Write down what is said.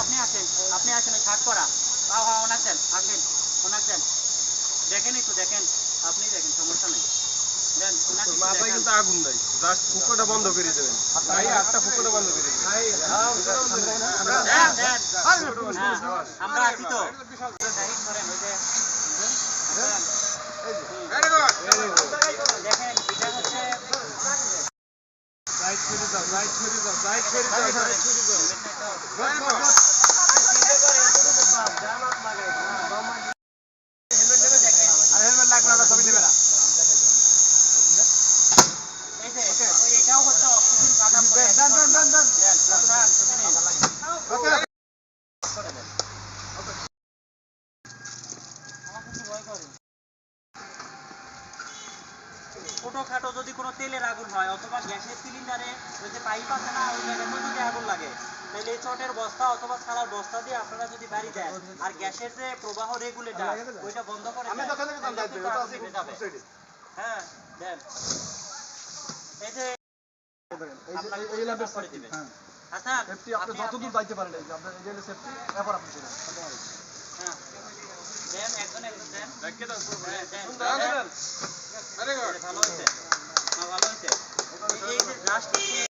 আপনি আসেন আপনি আসেন ওই শার্ট পরা হ্যাঁ হ্যাঁ ওনার দেন আসেন ওনার দেন দেখেন একটু দেখেন আপনি দেখেন সমস্যা নেই দেন ওনার একটু মাথায় কিন্তু আগুন নাই জাস্ট ফুকোটা বন্ধ করে দেবেন ভাই আটটা ফুকোটা বন্ধ করে দেবেন দেন, দেন। হ্যাঁ, আমরা আছি তো জাহিদ করেন, ওই যে- দেন। দেখেন এটা হচ্ছে লাইট ছেড়ে দাও লাইট ছেড়ে দাও লাইট ছেড়ে দাও লাইট ছেড়ে দাও হেলমেট লাগবে না ছবি নেবে না এই যে ওই এটাও হচ্ছে অক্সিজেন কাটা পড়ে দেন দেন দেন দেন দেন দেন ছবি নিন করে দেন আমার কিছু ভয় করে ছোটখাটো যদি কোনো তেলের আগুন হয় অথবা গ্যাসের সিলিন্ডারে ওই যে পাইপ আছে না ওই জায়গাতে যদি আগুন লাগে তাহলে এই চটের বস্তা অথবা ছাড়ার বস্তা দিয়ে আপনারা যদি বাড়ি দেন আর গ্যাসের যে প্রবাহ রেগুলেটর ওইটা বন্ধ করে। হ্যাঁ দেন এই যে যতদূর যাইতে পারেন এই যে সেফটি এরপর আপনি হ্যাঁ। দেন একজন একজন দেন। রেখে দাও হ্যাঁ, দেন, ভালো হয়েছে। হ্যাঁ, ভালো হয়েছে। এই যে জাস্ট